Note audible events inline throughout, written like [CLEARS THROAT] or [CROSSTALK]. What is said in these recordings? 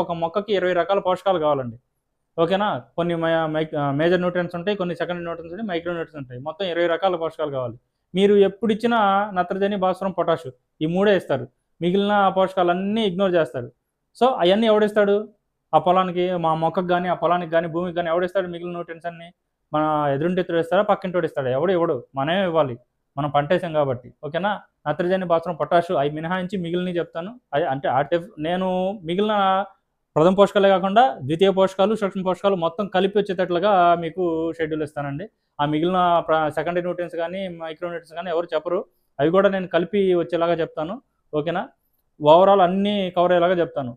ఒక మొక్కకి ఇరవై రకాల పోషకాలు కావాలండి. ఓకేనా? కొన్ని మేజర్ న్యూట్రియన్స్ ఉంటాయి కొన్ని సెకండ్ న్యూట్రియన్స్ ఉంటాయి మైక్రో న్యూట్రియన్స్ ఉంటాయి. మొత్తం ఇరవై రకాల పోషకాలు కావాలి. మీరు ఎప్పుడు ఇచ్చినా నత్రజని భాస్వరం పొటాషు ఈ మూడే ఇస్తారు. మిగిలిన పోషకాలన్నీ ఇగ్నోర్ చేస్తారు. సో అవన్నీ ఎవడిస్తాడు? ఆ పొలానికి మా మొక్కకు కానీ ఆ పొలానికి కానీ భూమికి కానీ ఎవడిస్తాడు మిగిలిన న్యూట్రియన్స్ అన్ని? మన ఎదురుంటి ఇస్తాడా? పక్కింటోడు ఇస్తాడు? ఎవడు ఇవ్వడు మనమే ఇవ్వాలి. మనం పంటేసాం కాబట్టి. ఓకేనా? నత్రజని భాస్వరం పొటాషు అవి మినహాయించి మిగిలినవి చెప్తాను. అది అంటే ఆ నేను మిగిలిన ప్రథమ పోషకాలే కాకుండా ద్వితీయ పోషకాలు సూక్ష్మ పోషకాలు మొత్తం కలిపి వచ్చేటట్లుగా మీకు షెడ్యూల్ ఇస్తానండి. ఆ మిగిలిన సెకండరీ న్యూట్రియన్స్ కానీ మైక్రో న్యూట్రియన్స్ కానీ ఎవరు చెప్పరు. అవి కూడా నేను కలిపి వచ్చేలాగా చెప్తాను. ఓకేనా? ఓవరాల్ అన్నీ కవర్ అయ్యేలాగా చెప్తాను.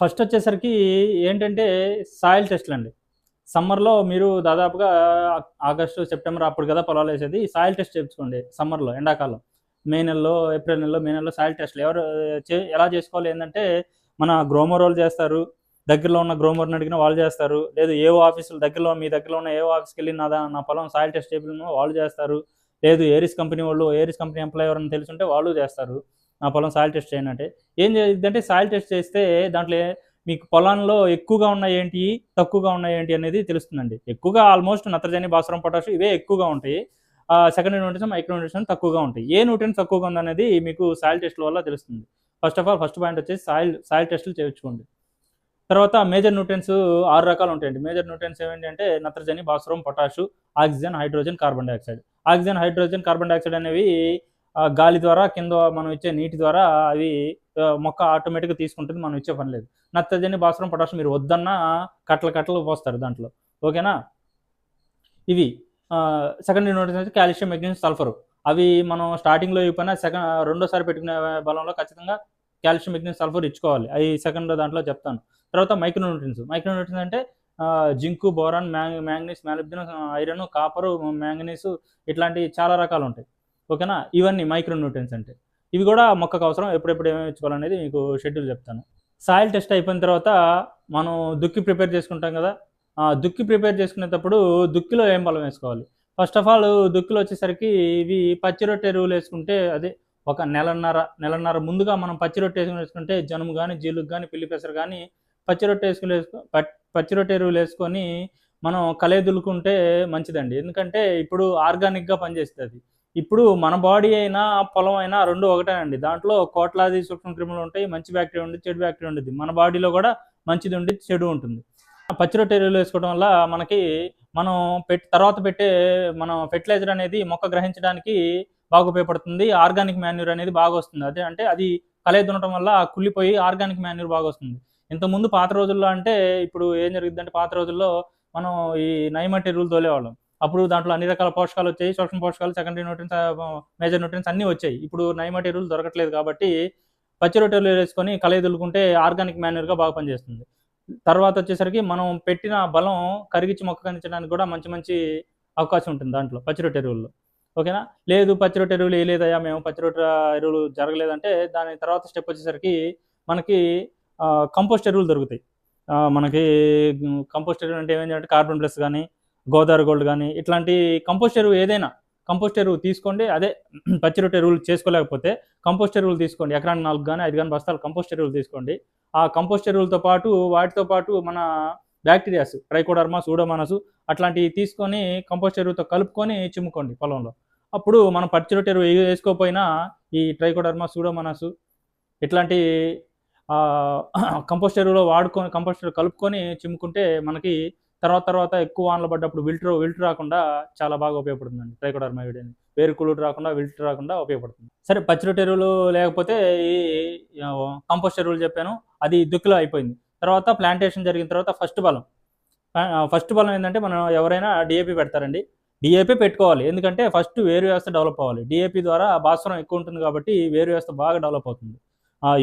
ఫస్ట్ వచ్చేసరికి ఏంటంటే సాయిల్ టెస్ట్లు అండి సమ్మర్లో మీరు దాదాపుగా ఆగస్టు సెప్టెంబర్ అప్పుడు కదా పొలాలు వేసేది. సాయిల్ టెస్ట్ చేయించుకోండి సమ్మర్లో ఎండాకాలం. మే నెలలో ఏప్రిల్ నెలలో మే నెలలో సాయిల్ టెస్ట్లు ఎవరు చే ఎలా చేసుకోవాలి ఏంటంటే మన గ్రోమర్ వాళ్ళు చేస్తారు. దగ్గరలో ఉన్న గ్రోమర్ని అడిగిన వాళ్ళు చేస్తారు. లేదు ఏవో ఆఫీసులు దగ్గరలో మీ దగ్గరలో ఉన్న ఏవో ఆఫీస్కి వెళ్ళి నా నా పొలం సాయిల్ టెస్ట్ చేయించిన వాళ్ళు చేస్తారు. లేదు ఏరిస్ కంపెనీ వాళ్ళు ఏరిస్ కంపెనీ ఎంప్లాయ్ ఎవరైనా తెలుసుంటే వాళ్ళు చేస్తారు. నా పొలం సాయిల్ టెస్ట్ చేయనంటే ఏం చేద్దంటే సాయిల్ టెస్ట్ చేస్తే దాంట్లో మీకు పొలంలో ఎక్కువగా ఉన్నాయి ఏంటి తక్కువగా ఉన్నాయి ఏంటి అనేది తెలుస్తుందండి. ఎక్కువగా ఆల్మోస్ట్ నత్రజని భాస్వరం పొటాష్ ఇవే ఎక్కువగా ఉంటాయి. సెకండ్ న్యూట్రిషన్ మైక్రో న్యూట్రిషన్ తక్కువగా ఉంటాయి. ఏ న్యూట్రిషన్ తక్కువగా ఉందనేది మీకు సాయిల్ టెస్ట్ వల్ల తెలుస్తుంది. First of all first point వచ్చేసి సాయిల్ సాయిల్ టెస్టులు చేయించుకోండి. తర్వాత మేజర్ న్యూట్రియన్స్ ఆరు రకాలు ఉంటాయండి. మేజర్ న్యూట్రియన్స్ ఏమిటి అంటే నత్రజని భాస్వరం potash oxygen hydrogen carbon dioxide. Oxygen hydrogen carbon dioxide అనేవి గాలి ద్వారా కింద మనం ఇచ్చే నీటి ద్వారా అవి మొక్క ఆటోమేటిక్గా తీసుకుంటుంది. మనం ఇచ్చే పని లేదు. నత్రజని భాస్వరం పొటాషియం మీరు వద్దన్నా కట్టలు కట్టలు పోస్తారు దాంట్లో. ఓకేనా? ఇవి సెకండరీ న్యూట్రియన్స్ అయితే కాల్షియం మెగ్నీషియం సల్ఫర్ అవి మనం స్టార్టింగ్లో ఇవ్వకపోయినా సెకండ్ రెండోసారి పెట్టుకునే బలంలో ఖచ్చితంగా కాల్షియం మెగ్నీషియం సల్ఫర్ ఇచ్చుకోవాలి. అవి సెకండ్ దాంట్లో చెప్తాను. తర్వాత మైక్రో మైక్రోన్యూట్రియన్స్ మైక్రో అంటే zinc boron మ్యాంగ్ manganese molybdenum iron copper manganese ఇట్లాంటి చాలా రకాలు ఉంటాయి. ఓకేనా? ఇవన్నీ మైక్రోన్యూట్రియన్స్ అంటే. ఇవి కూడా మొక్కకు అవసరం. ఎప్పుడెప్పుడు ఏమేమి ఇచ్చుకోవాలనేది మీకు షెడ్యూల్ చెప్తాను. సాయిల్ టెస్ట్ అయిపోయిన తర్వాత మనం దుక్కి ప్రిపేర్ చేసుకుంటాం కదా? దుక్కి ప్రిపేర్ చేసుకునేటప్పుడు దుక్కిలో ఏం బలం వేసుకోవాలి? ఫస్ట్ ఆఫ్ ఆల్ దుక్కులు వచ్చేసరికి ఇవి పచ్చి రొట్టె ఎరువులు వేసుకుంటే అదే ఒక నెలన్నర నెలన్నర ముందుగా మనం పచ్చి రొట్టె వేసుకుని వేసుకుంటే జనుము కానీ జీలుకు కానీ పిల్లి పెసరు కానీ పచ్చి రొట్టె వేసుకుని వేసుకో పచ్చి రొట్టె ఎరువులు వేసుకొని మనం కలే దులుకుంటే మంచిదండి. ఎందుకంటే ఇప్పుడు ఆర్గానిక్గా పనిచేస్తుంది. ఇప్పుడు మన బాడీ అయినా పొలం అయినా రెండు ఒకటేనండి. దాంట్లో కోట్లాది సూక్ష్మ క్రిములు ఉంటాయి మంచి బ్యాక్టీరియా ఉంటుంది చెడు బ్యాక్టీరియా ఉంటుంది మన బాడీలో కూడా మంచిది ఉండి చెడు ఉంటుంది. పచ్చి రొట్టె ఎరువులు వేసుకోవడం వల్ల మనకి మనం పెట్ తర్వాత పెట్టే మనం ఫెర్టిలైజర్ అనేది మొక్క గ్రహించడానికి బాగా ఉపయోగపడుతుంది. ఆర్గానిక్ మాన్యూర్ అనేది బాగా వస్తుంది. అదే అంటే అది కలే దున్నటం వల్ల కుళ్ళిపోయి ఆర్గానిక్ మాన్యూర్ బాగా వస్తుంది. ఇంతకుముందు పాత రోజుల్లో అంటే ఇప్పుడు ఏం జరుగుతుందంటే పాత రోజుల్లో మనం ఈ నైమట్ ఎరువులు తోలేవాళ్ళం. అప్పుడు దాంట్లో అన్ని రకాల పోషకాలు వచ్చాయి. సూక్ష్మ పోషకాలు సెకండరీ న్యూట్రియన్స్ మేజర్ న్యూట్రియన్స్ అన్నీ వచ్చాయి. ఇప్పుడు నైమట్ ఎరువులు దొరకట్లేదు కాబట్టి పచ్చి రొట్టెలు వేసుకొని కలయి దులుకుంటే ఆర్గానిక్ మాన్యూర్గా బాగా పనిచేస్తుంది. తర్వాత వచ్చేసరికి మనం పెట్టిన బలం కరిగించి మొక్క కందించడానికి కూడా మంచి మంచి అవకాశం ఉంటుంది దాంట్లో పచ్చిరొట్టె ఎరువుల్లో. ఓకేనా? లేదు పచ్చిరొట్టె ఎరువులు వేయలేదయ్యా మేము పచ్చి రొట్టె ఎరువులు జరగలేదంటే దాని తర్వాత స్టెప్ వచ్చేసరికి మనకి కంపోస్ట్ ఎరువులు దొరుకుతాయి. మనకి కంపోస్ట్ ఎరువులు అంటే ఏమైందంటే కార్బన్ ప్లస్ కానీ గోదావరి గోల్డ్ కానీ ఇట్లాంటి కంపోస్ట్ ఎరువు ఏదైనా కంపోస్ట్ ఎరువు తీసుకోండి. అదే పచ్చి రొట్టె ఎరువులు చేసుకోలేకపోతే కంపోస్ట్ ఎరువులు తీసుకోండి. ఎకరానికి నాలుగు కానీ ఐదు కానీ బస్తాలు కంపోస్ట్ ఎరువులు తీసుకోండి. ఆ కంపోస్ట్ ఎరువులతో పాటు వాటితో పాటు మన బ్యాక్టీరియాస్ ట్రైకోడర్మా సూడోమానస్ అట్లాంటివి తీసుకొని కంపోస్ట్ ఎరువుతో కలుపుకొని చిమ్ముకోండి పొలంలో. అప్పుడు మనం పచ్చి రొట్టె ఎరువు వేసుకోకపోయినా ఈ ట్రైకోడర్మా సూడోమానస్ ఇట్లాంటి కంపోస్ట్ ఎరువులో వాడుకొని కంపోస్ట్ ఎరువు కలుపుకొని చిమ్ముకుంటే మనకి తర్వాత తర్వాత ఎక్కువ వానలు పడ్డప్పుడు విల్టర్ విల్టర్ రాకుండా చాలా బాగా ఉపయోగపడుతుందండి. ట్రైకోడర్మా అని వేరు కుళ్ళు రాకుండా విల్టర్ రాకుండా ఉపయోగపడుతుంది. సరే పచ్చిరొట్టె ఎరువులు లేకపోతే ఈ కంపోస్ట్ ఎరువులు చెప్పాను అది దుక్కులో అయిపోయింది. తర్వాత ప్లాంటేషన్ జరిగిన తర్వాత ఫస్ట్ బలం. ఫస్ట్ బలం ఏంటంటే మనం ఎవరైనా డిఏపి పెడతారండి. డిఏపి పెట్టుకోవాలి. ఎందుకంటే ఫస్ట్ వేరు వ్యవస్థ డెవలప్ అవ్వాలి. డిఏపి ద్వారా భాస్వరం ఎక్కువ ఉంటుంది కాబట్టి వేరు వ్యవస్థ బాగా డెవలప్ అవుతుంది.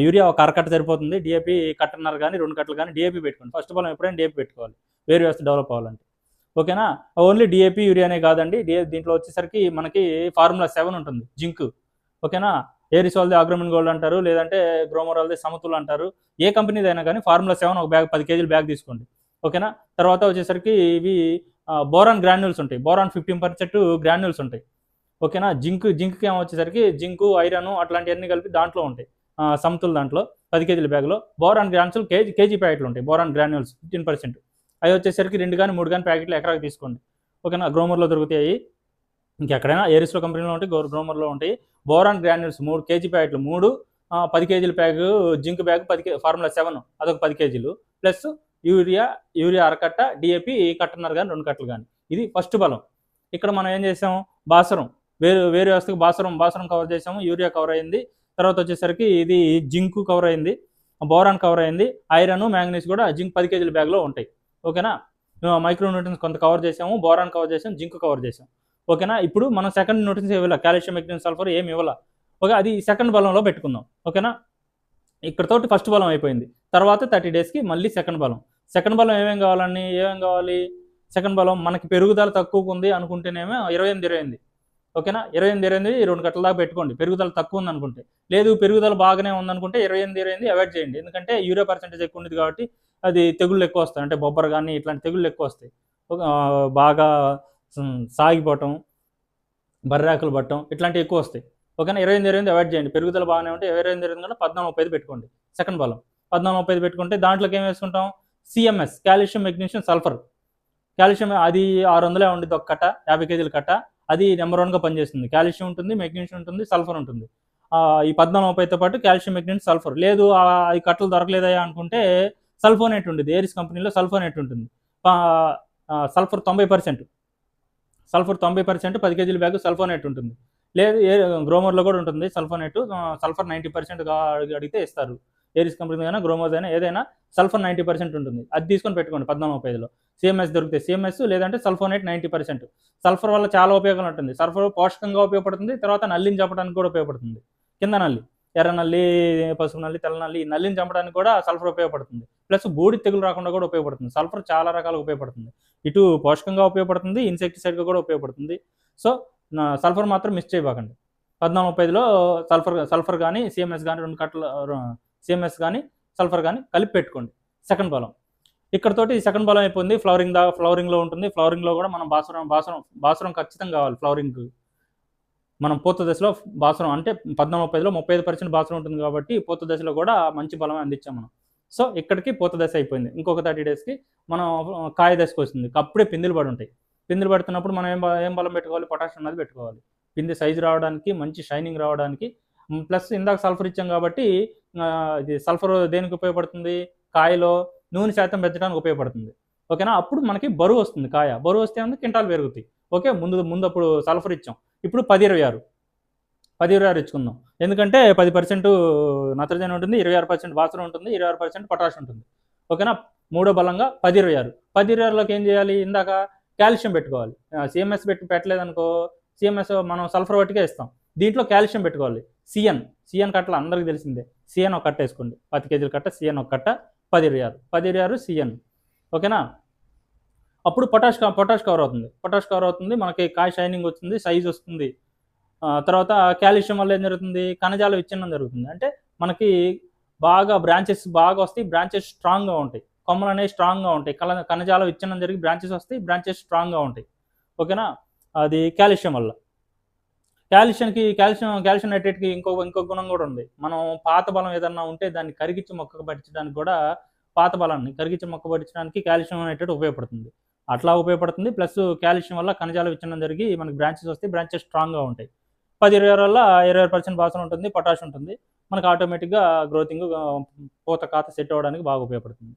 యూరియా ఒక అరకట్ట సరిపోతుంది డిఏపి కట్టన్నర కానీ రెండు కట్టలు కానీ డిఏపి పెట్టుకోండి. ఫస్ట్ బలం ఎప్పుడైనా డిఏపి పెట్టుకోవాలి. వేరు వ్యవస్థ డెవలప్ అవ్వాలంటే. ఓకేనా? ఓన్లీ డిఏపి యూరియానే కాదండి. డిఏ దీంట్లో వచ్చేసరికి మనకి ఫార్ములా సెవెన్ ఉంటుంది జింక్. ఓకేనా? ఏరిసాల్ది అగ్రమిన్ గోల్డ్ అంటారు లేదంటే గ్రోమోరాల్ది సమతులు అంటారు. ఏ కంపెనీది అయినా కానీ ఫార్ములా సెవెన్ ఒక బ్యాగ్ పది కేజీలు బ్యాగ్ తీసుకోండి. ఓకేనా? తర్వాత వచ్చేసరికి ఇవి బోరాన్ గ్రాన్యూల్స్ ఉంటాయి. బోరాన్ ఫిఫ్టీన్ పర్సెంట్ గ్రాన్యూల్స్ ఉంటాయి. ఓకేనా? జింక్ జింక్కి ఏమో వచ్చేసరికి జింకు ఐరన్ అట్లాంటివన్నీ కలిపి దాంట్లో ఉంటాయి. సమతుల దాంట్లో పది కేజీల బ్యాగ్లో బోరాన్ గ్రాన్యూల్స్ కేజీ కేజీ ప్యాకెట్లు ఉంటాయి బోరాన్ గ్రాన్యూల్స్ ఫిఫ్టీన్ పర్సెంట్. అవి వచ్చేసరికి రెండు కానీ మూడు కానీ ప్యాకెట్లు ఎకరాకి తీసుకోండి. ఓకేనా? గ్రోమర్లో దొరుకుతాయి. ఇంకెక్కడైనా ఏరిస్లో కంపెనీలో ఉంటాయి గ్రోమర్లో ఉంటాయి. బోరాన్ గ్రాన్యూల్స్ మూడు కేజీ ప్యాకెట్లు మూడు పది కేజీల బ్యాగ్ జింక్ బ్యాగ్ పది కే ఫార్ములా సెవెన్ అదొక పది కేజీలు. ప్లస్ యూరియా యూరియా అరకట్ట డిఏపి కట్టన్నర కానీ రెండు కట్టలు కానీ. ఇది ఫస్ట్ బలం. ఇక్కడ మనం ఏం చేసాం? బాసరం. వేరు వేరే వ్యవస్థకు బాసరం బాసరం కవర్ చేసాము యూరియా కవర్ అయింది. తర్వాత వచ్చేసరికి ఇది జింకు కవర్ అయింది. బోరాన్ కవర్ అయింది. ఐరన్ మ్యాంగనీస్ కూడా జింక్ పది కేజీల బ్యాగ్లో ఉంటాయి. ఓకేనా? మైక్రో న్యూట్రన్స్ కొంత కవర్ చేసాము బోరాన్ కవర్ చేసాం జింక్ కవర్ చేసాం. ఓకేనా? ఇప్పుడు మనం సెకండ్ న్యూట్రన్స్ ఇవ్వాలి? కాల్షియం మెగ్నీషియం సల్ఫర్ ఏమి ఇవ్వాలి? ఓకే అది సెకండ్ బలంలో పెట్టుకుందాం. ఓకేనా? ఇక్కడతోటి ఫస్ట్ బలం అయిపోయింది. తర్వాత థర్టీ డేస్కి మళ్ళీ సెకండ్ బలం. సెకండ్ బలం ఏమేం కావాలని ఏమేం కావాలి? సెకండ్ బలం మనకి పెరుగుదల తక్కువగా ఉంది అనుకుంటేనేమో ఇరవై ఎనిమిది ఇరవై ఎనిమిది. ఓకేనా? ఇరవై ఎనిమిది ఇరవై ఎనిమిది రెండు గంటల దాకా పెట్టుకోండి. పెరుగుదల తక్కువ ఉంది అనుకుంటే లేదు పెరుగుదల బాగానే ఉందనుకుంటే ఇరవై ఎనిమిది ఇరవై ఎనిమిది అవాయిడ్ చేయండి. ఎందుకంటే యూరియా పర్సెంటేజ్ ఎక్కువ ఉంది కాబట్టి అది తెగుళ్ళు ఎక్కువ వస్తాయి. అంటే బొబ్బర్ కానీ ఇట్లాంటి తెగుళ్ళు ఎక్కువ వస్తాయి. బాగా సాగిపోవటం బర్రాకులు పట్టడం ఇట్లాంటివి ఎక్కువ వస్తాయి. ఓకేనా? ఇరవై ఎనిమిది ఇరవై అవాయిడ్ చేయండి. పెరుగుదల బాగానే ఉంటే ఇరవై ఎనిమిది ఇరవై పద్నాలుగు ముప్పై ఐదు పెట్టుకోండి. సెకండ్ బలం పద్నాలుగు ముప్పై ఐదు పెట్టుకుంటే దాంట్లోకి ఏం వేసుకుంటాం? CMS calcium magnesium sulphur calcium అది ఆరు వందలే ఉండేది ఒక కట్ట యాభై కేజీల కట్ట. అది నెంబర్ వన్గా పనిచేస్తుంది. కాల్షియం ఉంటుంది మెగ్నీషియం ఉంటుంది సల్ఫర్ ఉంటుంది. ఈ పద్నాలుగు ముప్పైతో పాటు కాల్షియం మెగ్నీషియం సల్ఫర్. లేదు అది ఈ కట్టలు దొరకలేదయా అనుకుంటే సల్ఫోనేట్ ఉంటుంది ఏరిస్ కంపెనీలో సల్ఫోనేట్ ఉంటుంది. సల్ఫర్ తొంభై పర్సెంట్. సల్ఫర్ తొంభై పర్సెంట్ పది కేజీల బ్యాగ్ సల్ఫోనేట్ ఉంటుంది. లేదు ఏ గ్రోమర్లో కూడా ఉంటుంది. సల్ఫోనేట్ సల్ఫర్ నైంటీ పర్సెంట్ అడిగితే ఇస్తారు. ఏరిస్ కంపెనీ అయినా గ్రోమోజ్ అయినా ఏదైనా సల్ఫర్ నైంటీ పర్సెంట్ ఉంటుంది. అది తీసుకొని పెట్టుకోండి పద్నాలుగు ముప్పై ఐదులో సిఎంఎస్ దొరికితే సిఎంఎస్ లేదంటే సల్ఫోనేట్ నైంటీ పర్సెంట్ సల్ఫర్ వల్ల చాలా ఉపయోగం ఉంటుంది. సల్ఫర్ పోషకంగా ఉపయోగపడుతుంది తర్వాత నల్లిని చంపడానికి కూడా ఉపయోగపడుతుంది. కింద నల్లి ఎర్ర నల్లి పసుపు నల్లి తెల్ల నల్లి నల్లిని చంపడానికి కూడా సల్ఫర్ ఉపయోగపడుతుంది. ప్లస్ బూడి తెగులు రాకుండా కూడా ఉపయోగపడుతుంది. సల్ఫర్ చాలా రకాలుగా ఉపయోగపడుతుంది. ఇటు పోషకంగా ఉపయోగపడుతుంది ఇన్సెక్టిసైడ్గా కూడా ఉపయోగపడుతుంది. సో నా- సల్ఫర్ మాత్రం మిస్ చేయబాకండి. పద్నాలుగు ముప్పై ఐదులో సల్ఫర్ సల్ఫర్ కానీ సిఎంఎస్ కానీ రెండు కట్టలు సిఎంఎస్ కానీ సల్ఫర్ కానీ కలిపి పెట్టుకోండి. సెకండ్ బలం. ఇక్కడతోటి సెకండ్ బలం అయిపోయింది. ఫ్లవరింగ్ దా ఫ్లవరింగ్లో ఉంటుంది. ఫ్లవరింగ్లో కూడా మనం బాసురం బాసురం బాసురం ఖచ్చితంగా కావాలి ఫ్లవరింగ్. మనం పూత దశలో బాసురం అంటే పద్నాలుగు ముప్పై ఐదులో ముప్పై ఐదు పర్సెంట్ బాసురం ఉంటుంది కాబట్టి పూత దశలో కూడా మంచి బలం అందించాం మనం. సో ఇక్కడికి పూత దశ అయిపోయింది. ఇంకొక థర్టీ డేస్కి మనం కాయ దశకు వస్తుంది. అప్పుడే పిందులు పడి ఉంటాయి. పిందులు పడుతున్నప్పుడు మనం ఏం ఏం బలం పెట్టుకోవాలి? పొటాషియం అనేది పెట్టుకోవాలి. పిండి సైజు రావడానికి మంచి షైనింగ్ రావడానికి ప్లస్ ఇందాక సల్ఫర్ ఇచ్చాం కాబట్టి ఇది సల్ఫర్ దేనికి ఉపయోగపడుతుంది? కాయలో నూనె శాతం పెంచడానికి ఉపయోగపడుతుంది. ఓకేనా? అప్పుడు మనకి బరువు వస్తుంది కాయ. బరువు వస్తే ఉంది కింటాలు పెరుగుతాయి. ఓకే? ముందు ముందు అప్పుడు సల్ఫర్ ఇచ్చాం. ఇప్పుడు పది ఇరవై ఆరు. పది ఇరవై ఆరు ఇచ్చుకుందాం. ఎందుకంటే పది పర్సెంట్ నత్రజని ఉంటుంది ఇరవై ఆరు పర్సెంట్ వాసన ఉంటుంది ఇరవై ఆరు పర్సెంట్ పొటాష్ ఉంటుంది. ఓకేనా? మూడో బలంగా పది ఇరవై ఆరు. పది ఇరవై ఆరులోకి ఏం చేయాలి? ఇందాక కాల్షియం పెట్టుకోవాలి. సిఎంఎస్ పెట్టి పెట్టలేదనుకో సిఎంఎస్ మనం సల్ఫర్ పట్టుకే ఇస్తాం. దీంట్లో కాల్షియం పెట్టుకోవాలి. సిఎన్ సిఎన్ కట్టలు అందరికీ తెలిసిందే. సిఎన్ ఒక కట్ట వేసుకోండి. పది కేజీల కట్ట సిఎన్ ఒక కట్ట పది ఇరవై ఆరు. పది ఇరవై ఆరు సిఎన్ ఓకేనా? అప్పుడు పొటాష్ క- పొటాష్ కవర్ అవుతుంది. పొటాష్ కవర్ అవుతుంది. మనకి కాయ షైనింగ్ వస్తుంది సైజ్ వస్తుంది. తర్వాత కాల్షియం వల్ల ఏం జరుగుతుంది? కణజాల విచ్ఛిన్నం జరుగుతుంది. అంటే మనకి బాగా బ్రాంచెస్ బాగా వస్తాయి బ్రాంచెస్ స్ట్రాంగ్గా ఉంటాయి. కొమ్మలు అనేవి స్ట్రాంగ్గా ఉంటాయి. కల కణజాల విచ్ఛిన్నం జరిగి బ్రాంచెస్ వస్తాయి బ్రాంచెస్ స్ట్రాంగ్గా ఉంటాయి. ఓకేనా? అది కాల్షియం వల్ల. కాల్షియంకి కాల్షియం కాల్షియం నైట్రేట్కి ఇంకో ఇంకో గుణం కూడా ఉంది. మనం పాత బలం ఏదన్నా ఉంటే దాన్ని కరిగించి మొక్క పట్టించడానికి కూడా పాత బలాన్ని కరిగించి మొక్క పట్టించడానికి కాల్షియం నైట్రేట్ ఉపయోగపడుతుంది. అట్లా ఉపయోగపడుతుంది. ప్లస్ కాల్షియం వల్ల కణజాల విచ్ఛిన్నం జరిగి మనకి బ్రాంచెస్ వస్తే బ్రాంచెస్ స్ట్రాంగ్గా ఉంటాయి. పది ఇరవై ఆరు వల్ల ఇరవై పర్సెంట్ బాసన ఉంటుంది పొటాష్ ఉంటుంది. మనకు ఆటోమేటిక్గా గ్రోతింగ్ పూత కాత సెట్ అవ్వడానికి బాగా ఉపయోగపడుతుంది.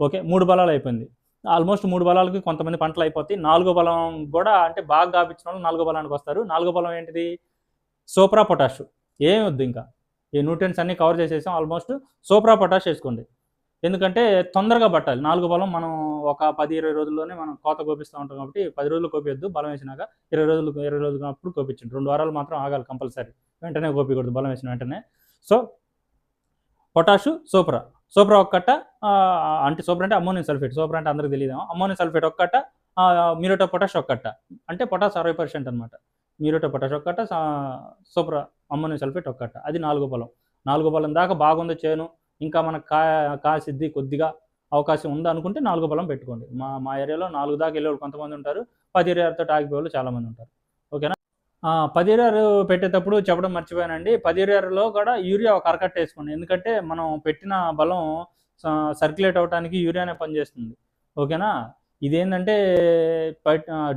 ఓకే మూడు బలాలు అయిపోయింది. ఆల్మోస్ట్ మూడు బలాలకి కొంతమంది పంటలు అయిపోతాయి. నాలుగో బలం కూడా అంటే బాగా గాపించిన వాళ్ళు నాలుగో బలానికి వస్తారు. నాలుగో బలం ఏంటిది? సోప్రా పొటాష్. ఏమి వద్దు ఇంకా. ఈ న్యూట్రియన్స్ అన్ని కవర్ చేసేసాం. ఆల్మోస్ట్ సోప్రా పొటాష్ వేసుకోండి. ఎందుకంటే తొందరగా పట్టాలి. నాలుగు బలం మనం ఒక పది ఇరవై రోజుల్లోనే మనం కోత కోపిస్తూ ఉంటాం కాబట్టి పది రోజులు కోపియొద్దు. బలం వేసినాక ఇరవై రోజులు ఇరవై రోజులు అప్పుడు కోపించండి. రెండు వారాలు మాత్రం ఆగాలి కంపల్సరీ. వెంటనే కోపికూడదు బలం వేసిన వెంటనే. సో పొటాషు సూప్రా. సోప్రా ఒక్కట అంటే సోప్రా అంటే అమ్మోనియం సల్ఫేట్ సోప్రా అంటే అందరికి తెలియదు అమ్మోనియం సల్ఫేట్ ఒక్కట కట్ట పొటాష్ ఒక్కట. అంటే పొటాష్ అరవై పర్సెంట్ అనమాట మీరోటో పొటాష్ ఒక్కట సూపర్ సోప్రా అమ్మోనియం సల్ఫేట్ ఒక్కట. అది నాలుగో బలం నాలుగో బలం దాకా బాగుంది చేను. ఇంకా మనకు కా కాసిద్ది కొద్దిగా అవకాశం ఉందనుకుంటే నాలుగో బలం పెట్టుకోండి. మా మా ఏరియాలో నాలుగు దాకా వెళ్ళేవాళ్ళు కొంతమంది ఉంటారు. పది ఇరవై ఆరుతో ఆగిపోయే వాళ్ళు చాలామంది ఉంటారు. పది ఇరవై పెట్టేటప్పుడు చెప్పడం మర్చిపోయానండి. పది ఇరవైలో కూడా యూరియా ఒక అరకట్ట వేసుకోండి. ఎందుకంటే మనం పెట్టిన బలం సర్క్యులేట్ అవడానికి యూరియానే పనిచేస్తుంది. ఓకేనా? ఇదేంటంటే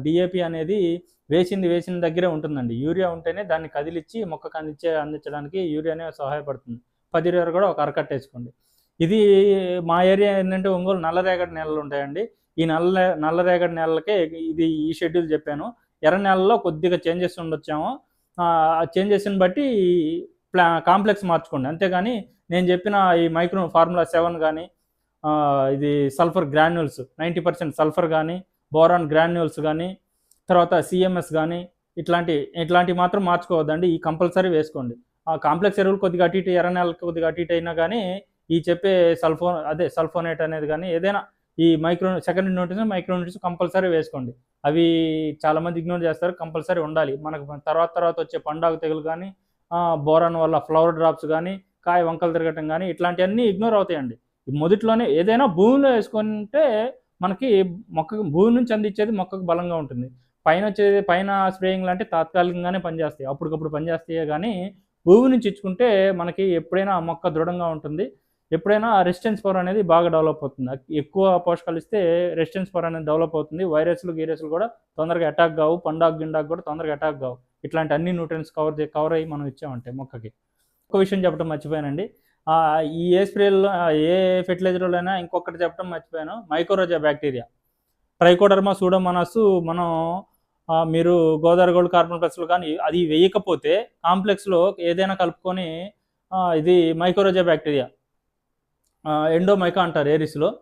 డిఏపి అనేది వేసింది వేసిన దగ్గరే ఉంటుందండి. యూరియా ఉంటేనే దాన్ని కదిలిచ్చి మొక్కకు అందించే అందించడానికి యూరియానే సహాయపడుతుంది. పది ఇరవై కూడా ఒక అరకట్ట వేసుకోండి. ఇది మా ఏరియా ఏంటంటే ఒంగోలు నల్లరేగడి నేలలు ఉంటాయండి. ఈ నల్ల నల్లరేగడి నేలలకే ఇది ఈ షెడ్యూల్ చెప్పాను. ఎర్ర నెలలో కొద్దిగా చేంజెస్ ఉండొచ్చాము. ఆ చేంజెస్ని బట్టి ప్లా కాంప్లెక్స్ మార్చుకోండి. అంతేగాని నేను చెప్పిన ఈ మైక్రో ఫార్ములా సెవెన్ కానీ ఇది sulphur granules ninety percent sulphur కానీ బోరాన్ గ్రాన్యూల్స్ కానీ తర్వాత సిఎంఎస్ కానీ ఇట్లాంటి ఇట్లాంటివి మాత్రం మార్చుకోవద్దండి. ఈ కంపల్సరీ వేసుకోండి. ఆ కాంప్లెక్స్ ఎరువులు కొద్దిగా అటు ఇటు ఎర్ర నెలలకు కొద్దిగా అటు ఇటు అయినా కానీ ఈ చెప్పే సల్ఫోన్ అదే సల్ఫోనేట్ అనేది కానీ ఏదైనా ఈ micro second notice micro notice compulsory వేసుకోండి. అవి చాలా మంది ఇగ్నోర్ చేస్తారు కంపల్సరీ ఉండాలి. మనకు తర్వాత తర్వాత వచ్చే పండాగు తెగులు కానీ బోరాన్ వల్ల ఫ్లవర్ డ్రాప్స్ కానీ కాయ వంకలు తిరగటం కానీ ఇట్లాంటివన్నీ ఇగ్నోర్ అవుతాయండి. మొదట్లోనే ఏదైనా భూమిలో వేసుకుంటే మనకి మొక్క భూమి నుంచి అందించేది మొక్కకు బలంగా ఉంటుంది. పైన వచ్చేది పైన స్ప్రేయింగ్ లాంటివి తాత్కాలికంగానే పనిచేస్తాయి. అప్పటికప్పుడు పనిచేస్తాయి కానీ భూమి నుంచి ఇచ్చుకుంటే మనకి ఎప్పుడైనా మొక్క దృఢంగా ఉంటుంది. ఎప్పుడైనా రెసిస్టెన్స్ పవర్ అనేది బాగా డెవలప్ అవుతుంది. ఎక్కువ పోషకాలు ఇస్తే రెసిస్టెన్స్ పవర్ అనేది డెవలప్ అవుతుంది. వైరస్లు గీరస్లు కూడా తొందరగా అటాక్ కావు. పండాకు గిండాకు కూడా తొందరగా అటాక్ కావు. ఇట్లాంటి అన్ని న్యూట్రియన్స్ కవర్ కవర్ అయ్యి మనం ఇచ్చామంటే మొక్కకి. ఒక విషయం చెప్పడం మర్చిపోయానండి. ఈ ఏ స్ప్రేలో ఏ ఫెర్టిలైజర్లో అయినా ఇంకొకటి చెప్పడం మర్చిపోయాను. మైక్రోజా బ్యాక్టీరియా ట్రైకోడర్మా సూడోమోనాస్ మనం మీరు గోదావరి గోల్డ్ కార్బన్ ప్లస్లో కానీ అది వేయకపోతే కాంప్లెక్స్లో ఏదైనా కలుపుకొని ఇది మైక్రోజా బ్యాక్టీరియా ఎండోమైకా అంటారు ఏరిస్లో.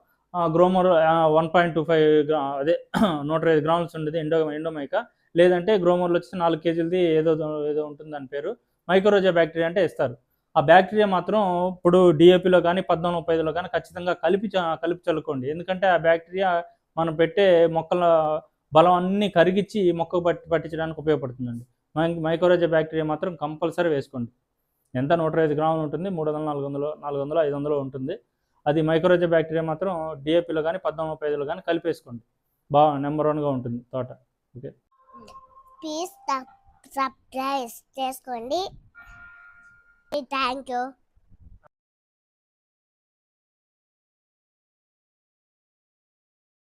Gromor one point two five గ్రా అదే [CLEARS THROAT] నూట ఐదు గ్రామ్స్ ఉండేది ఎండో ఎండోమైకా. లేదంటే గ్రోమర్లో వచ్చి నాలుగు కేజీలది ఏదో ఏదో ఉంటుంది దాని పేరు. మైక్రోరోజా బ్యాక్టీరియా అంటే ఇస్తారు. ఆ బ్యాక్టీరియా మాత్రం ఇప్పుడు డిఏపిలో కానీ పద్నాలుగు ముప్పై ఐదులో కానీ ఖచ్చితంగా కలిపి కలిపి చల్లుకోండి. ఎందుకంటే ఆ బ్యాక్టీరియా మనం పెట్టే మొక్కల బలం అన్ని కరిగిచ్చి మొక్కకు పట్టి పట్టించడానికి ఉపయోగపడుతుందండి. మై- మైక్రోరోజా బ్యాక్టీరియా మాత్రం కంపల్సరీ వేసుకోండి. ఎంత? నూట ఐదు గ్రాములు ఉంటుంది. మూడు వందల నాలుగు వందలు నాలుగు వందలు ఐదు వందలు ఉంటుంది. అది మైక్రోరోజా బ్యాక్టీరియా మాత్రం డిఏపిలో కానీ పద్నాలుగు ముప్పై ఐదులో కానీ కలిపేసుకోండి. బాగా నెంబర్ వన్గా ఉంటుంది తోట. ప్లీజ్ సబ్స్క్రైబ్ చేసుకోండి. Thank you